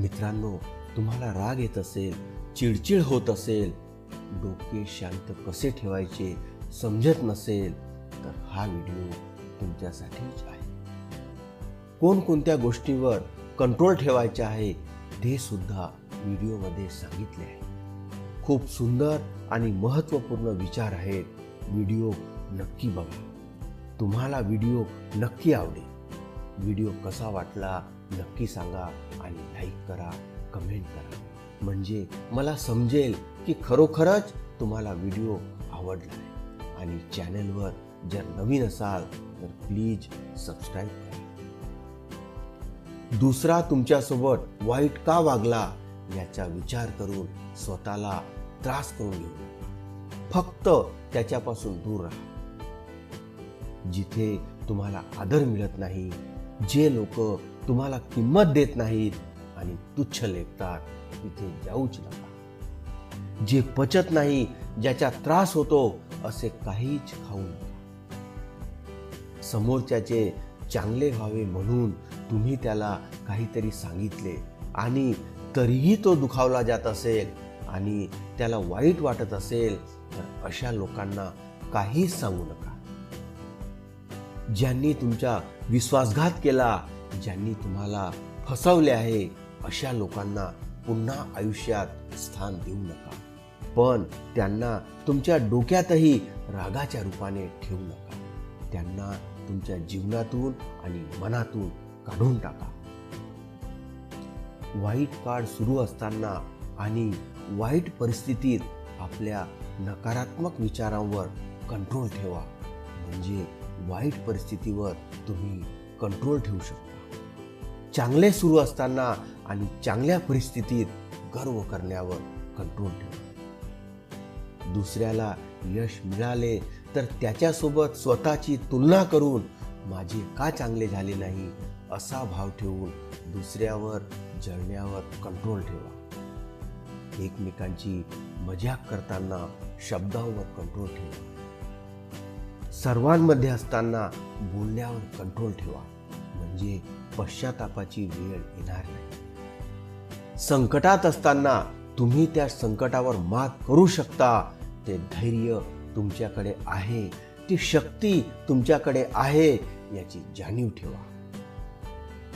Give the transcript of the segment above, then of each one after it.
मित्रांनो तुम्हाला राग येत असेल चिडचिड होत असेल डोके शांत कसे ठेवायचे समजत नसेल तर हा व्हिडिओ तुमच्यासाठीच आहे. कोणकोणत्या गोष्टीवर कंट्रोल ठेवायचे आहे ते सुद्धा व्हिडिओमध्ये सांगितले आहे. खूप सुंदर आणि महत्त्वपूर्ण विचार आहेत. व्हिडिओ नक्की बघा. तुम्हाला व्हिडिओ नक्की आवडेल. व्हिडिओ कसा वाटला नक्की सांगा आणि लाईक करा कमेंट करा. म्हणजे मला समजेल की खरोखरच तुम्हाला व्हिडिओ आवडला आहे. आणि चॅनलवर जर नवीन असाल तर प्लीज सबस्क्राईब करा. दुसरा तुमच्यासोबत वाईट का वागला याचा विचार करून स्वतःला त्रास करून घेऊ फक्त त्याच्यापासून दूर राहा. जिथे तुम्हाला आदर मिळत नाही जे लोक तुम्हाला किंमत देत नाहीत आणि तुच्छ लेखतात तिथे जाऊच नका. जे पचत नाही ज्याचा त्रास होतो असे काहीच खाऊ नका. समोरच्याचे चांगले व्हावे म्हणून तुम्ही त्याला काहीतरी सांगितले आणि तरीही तो दुखावला जात असेल आणि त्याला वाईट वाटत असेल तर अशा लोकांना काहीच सांगू नका. ज्यांनी तुमचा विश्वासघात केला ज्यांनी तुम्हाला फसवले आहे अशा लोकांना पुन्हा आयुष्यात स्थान देऊ नका. पण त्यांना तुमच्या डोक्यातही रागाच्या रूपाने ठेवू नका. त्यांना तुमच्या जीवनातून आणि मनातून काढून टाका. वाईट काळ सुरू असताना आणि वाईट परिस्थितीत आपल्या नकारात्मक विचारांवर कंट्रोल ठेवा. म्हणजे वाईट परिस्थितीवर तुम्ही कंट्रोल ठेवू शकता. चांगले सुरू असताना आणि चांगल्या परिस्थितीत गर्व करण्यावर कंट्रोल ठेवा. दुसऱ्याला यश मिळाले तर त्याच्यासोबत स्वतःची तुलना करून माझे का चांगले झाले नाही असा भाव ठेवून दुसऱ्यावर जळण्यावर कंट्रोल ठेवा. एकमेकांची मजाक करताना शब्दांवर कंट्रोल ठेवा. सर्वांमध्ये असताना बोलण्यावर कंट्रोल ठेवा. म्हणजे पश्चातापाची वेळ येणार नाही. संकटात असताना तुम्ही त्या संकटावर मात करू शकता. ते धैर्य तुमच्याकडे आहे. ती शक्ती तुमच्याकडे आहे याची जाणीव ठेवा.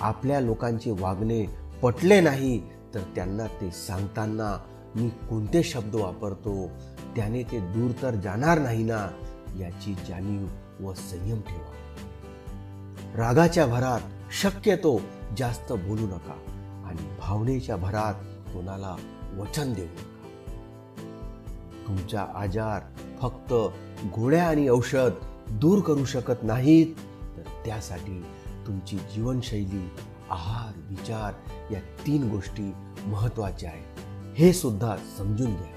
आपल्या लोकांचे वागणे पटले नाही तर त्यांना ते सांगताना मी कोणते शब्द वापरतो? त्याने ते दूर तर जाणार नाही ना? याची जाणीव व संयम ठेवा. रागाच्या भरात शक्यतो जास्त बोलू नका आणि भावनेच्या भरात कोणाला वचन देऊ नका. तुमचा आजार फक्त गोळ्या आणि औषध दूर करू शकत नाहीत तर त्यासाठी तुमची जीवनशैली आहार विचार या तीन गोष्टी महत्त्वाच्या आहेत. हे सुद्धा समजून घ्या.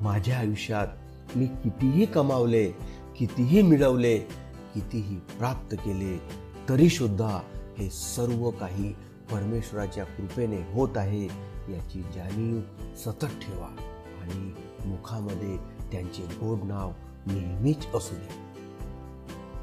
माझ्या आयुष्यात मी कितीही कमावले कितीही मिळवले कितीही प्राप्त केले तरी सुद्धा हे सर्व काही परमेश्वराच्या कृपेने होत आहे याची जाणीव सतत ठेवा. आणि मुखामध्ये त्यांचे गोड नाव नेहमीच असू दे.